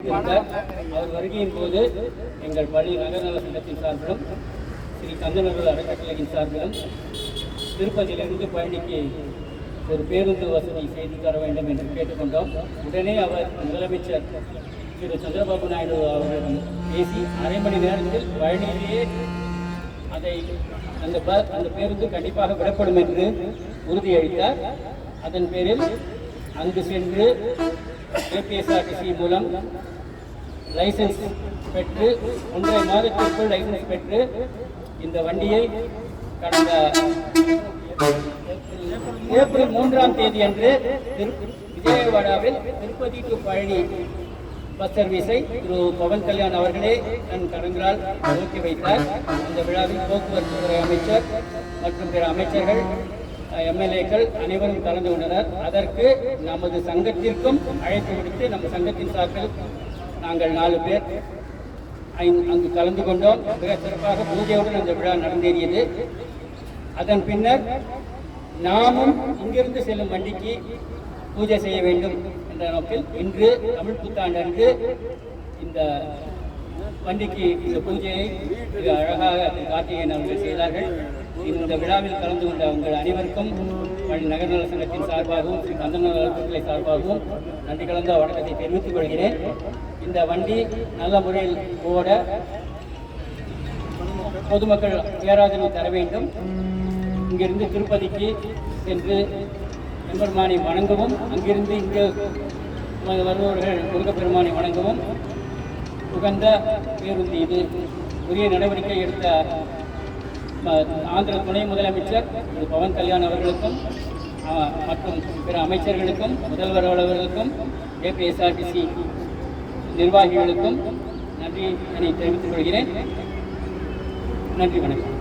அவர் வருகையின் போது எங்கள் பள்ளி நகர்நல சங்கத்தின் சார்பிலும் ஸ்ரீ கந்தநகர் அறக்கட்டளையின் சார்பிலும் திருப்பதியிலிருந்து பழனிக்கு ஒரு பேருந்து வசதி செய்து தர வேண்டும் என்று கேட்டுக்கொண்டோம். உடனே அவர் முதலமைச்சர் திரு. சந்திரபாபு நாயுடு அவர்களிடம் பேசி அரை மணி நேரத்தில் பழனியிலேயே அதை அந்த ப அந்த பேருந்து கண்டிப்பாக விடப்படும் என்று உறுதியளித்தார். அதன் பேரில் அங்கு சென்று ஏபிஎஸ்ஆர்டிசி மூலம் லைசன்ஸ் பெற்று ஒன்றரை மாதத்திற்குள் லைசன்ஸ் பெற்று இந்த வண்டியை கடந்த ஏப்ரல் மூன்றாம் தேதி அன்று விஜயவாடாவில் திருப்பதி டு பழனி பஸ் சர்வீஸை திரு பவன் கல்யாண் அவர்களே தன் கரங்களால் துவக்கி வைத்தார். இந்த விழாவில் போக்குவரத்து துறை அமைச்சர் மற்றும் பிற அமைச்சர்கள் எம்எல்ஏக்கள் அனைவரும் கலந்து கொண்டனர். அதற்கு நமது சங்கத்திற்கும் அழைப்பு விடுத்து நம்ம சங்கத்தின் சார்பில் நாங்கள் நாலு பேர் அங்கு கலந்து கொண்டோம். மிக சிறப்பாக பூஜையுடன் அந்த விழா நடந்தேறியது. அதன் பின்னர் நாமும் இங்கிருந்து செல்லும் வண்டிக்கு பூஜை செய்ய வேண்டும் என்ற நோக்கில் இன்று தமிழ் புத்தாண்டு அன்று இந்த வண்டிக்கு இந்த பூஜையை மிக அழகாக திரு கார்த்திகேயன் அவர்கள் செய்தார்கள். இந்த விழாவில் கலந்து கொண்ட உங்கள் அனைவருக்கும் நகர்நல சங்கத்தின் சார்பாகவும் ஸ்ரீ கந்தநல அறக்கட்டளை சார்பாகவும் நன்றி கலந்த வணக்கத்தை தெரிவித்துக் கொள்கிறேன். இந்த வண்டி நல்ல முறையில் ஓட பொதுமக்கள் பேராதரவு தர வேண்டும். இங்கிருந்து திருப்பதிக்கு சென்று எம்பெருமானை வணங்கவும் அங்கிருந்து இங்கு வருபவர்கள் முருகப்பெருமானை வணங்கவும். உகந்த பேருந்து இது. உரிய நடவடிக்கை எடுத்த ஆந்திர துணை முதலமைச்சர் திரு பவன் கல்யாண் அவர்களுக்கும் மற்றும் பிற அமைச்சர்களுக்கும் முதல்வர் அவர்களுக்கும் ஏபிஎஸ்ஆர்டிசி நிர்வாகிகளுக்கும் நன்றி தெரிவித்துக் கொள்கிறேன். நன்றி வணக்கம்.